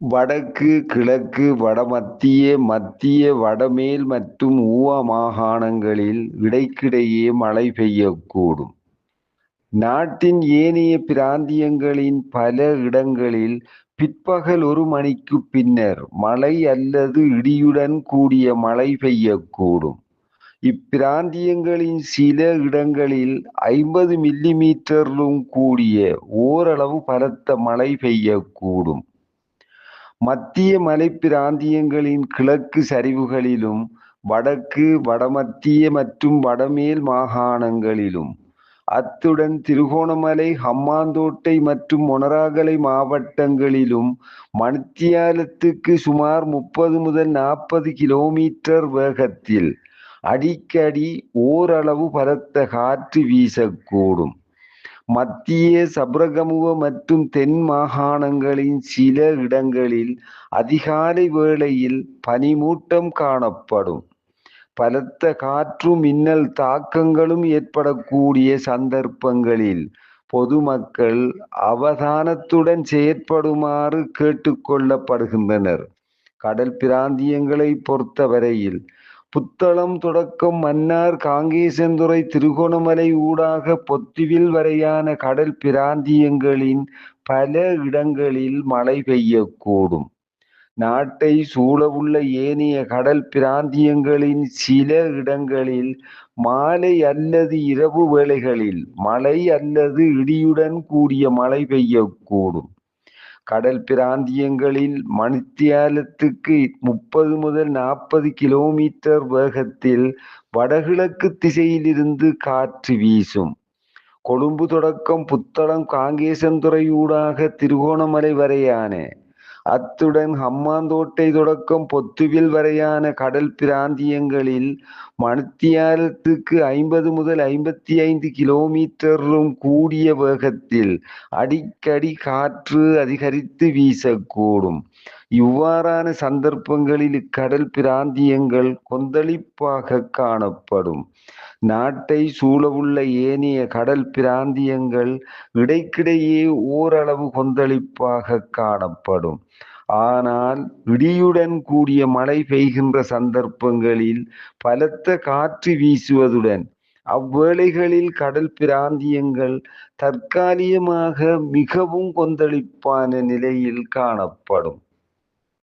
வடக்கு, கிழக்கு, வடமத்திய, மத்திய, வடமேல் மற்றும் ஊவா மாகாணங்களில் இடைக்கிடையே மழை பெய்யக்கூடும். நாட்டின் ஏனைய பிராந்தியங்களின் பல இடங்களில் பிற்பகல் ஒரு மணிக்கு பின்னர் மழை அல்லது இடியுடன் கூடிய மழை பெய்யக்கூடும். இப்பிராந்தியங்களின் சில இடங்களில் ஐம்பது மில்லிமீட்டரிலும் கூடிய ஓரளவு பலத்த மழை பெய்யக்கூடும். மத்திய மலைப்பிராந்தியங்களின் கிழக்கு சரிவுகளிலும், வடக்கு, வடமத்திய மற்றும் வடமேல் மாகாணங்களிலும், அத்துடன் திருகோணமலை, ஹம்மாந்தோட்டை மற்றும் மொனராகலை மாவட்டங்களிலும் மணித்தியாலத்துக்கு சுமார் முப்பது முதல் நாற்பது கிலோமீட்டர் வேகத்தில் அடிக்கடி ஓரளவு பலத்த காற்று வீசக்கூடும். மத்திய, சப்ரகமுவ மற்றும் தென் மாகாணங்களின் சில இடங்களில் அதிகாலை வேளையில் பனிமூட்டம் காணப்படும். பலத்த காற்று, மின்னல் தாக்கங்களும் ஏற்படக்கூடிய சந்தர்ப்பங்களில் பொதுமக்கள் அவதானத்துடன் செயற்படுமாறு கேட்டுக்கொள்ளப்படுகின்றனர் கடல் பிராந்தியங்களை பொறுத்தவரையில் புத்தளம் தொடக்கம் மன்னார், காங்கேசந்துறை திருகோணமலை ஊடாக பொத்திவில் வரையான கடல் பிராந்தியங்களின் பல இடங்களில் மழை பெய்யக்கூடும். நாட்டை சூழவுள்ள ஏனைய கடல் பிராந்தியங்களின் சில இடங்களில் மாலை அல்லது இரவு வேளைகளில் மழை அல்லது இடியுடன் கூடிய மழை பெய்யக்கூடும். கடல் பிராந்தியங்களில் மணித்தியாலத்துக்கு முப்பது முதல் நாற்பது கிலோமீட்டர் வேகத்தில் வடகிழக்கு திசையிலிருந்து காற்று வீசும். கொழும்பு தொடக்கம் புத்தளம், காங்கேசன்துறை ஊடாக திருகோணமலை வரையான, அத்துடன் ஹம்மாந்தோட்டை தொடக்கம் பொத்துவில் வரையான கடல் பிராந்தியங்களில் மணித்தியாலத்துக்கு ஐம்பது முதல் ஐம்பத்தி ஐந்து கிலோமீட்டரும் கூடிய வேகத்தில் அடிக்கடி காற்று அதிகரித்து வீசக்கூடும். இவ்வாறான சந்தர்ப்பங்களில் கடல் பிராந்தியங்கள் கொந்தளிப்பாக காணப்படும். நாட்டை சூழவுள்ள ஏனைய கடல் பிராந்தியங்கள் இடைக்கிடையே ஓரளவு கொந்தளிப்பாக காணப்படும். ஆனால் இடியுடன் கூடிய மழை பெய்கின்ற சந்தர்ப்பங்களில் பலத்த காற்று வீசுவதுடன் அவ்வேளைகளில் கடல் பிராந்தியங்கள் தற்காலிகமாக மிகவும் கொந்தளிப்பான நிலையில் காணப்படும்.